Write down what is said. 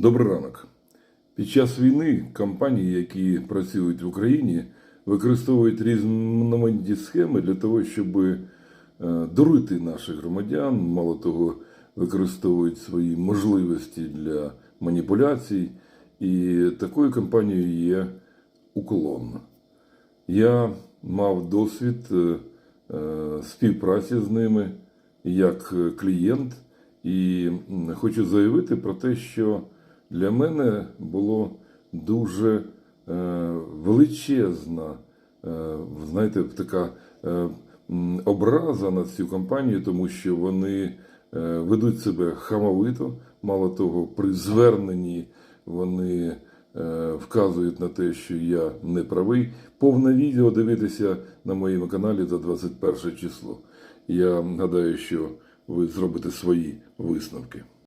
Добрий ранок. Під час війни компанії, які працюють в Україні, використовують різноманітні схеми для того, щоб е, дурити наших громадян. Мало того, використовують свої можливості для маніпуляцій. І такою компанією є уклон. Я мав досвід е, е, співпраці з ними як клієнт, і хочу заявити про те, що для мене було дуже е, величезна, е, знаєте, така е, образа на цю компанію, тому що вони ведуть себе хамовито, мало того, при зверненні вони вказують на те, що я не правий. Повне відео дивитися на моєму каналі за 21 число. Я гадаю, що ви зробите свої висновки.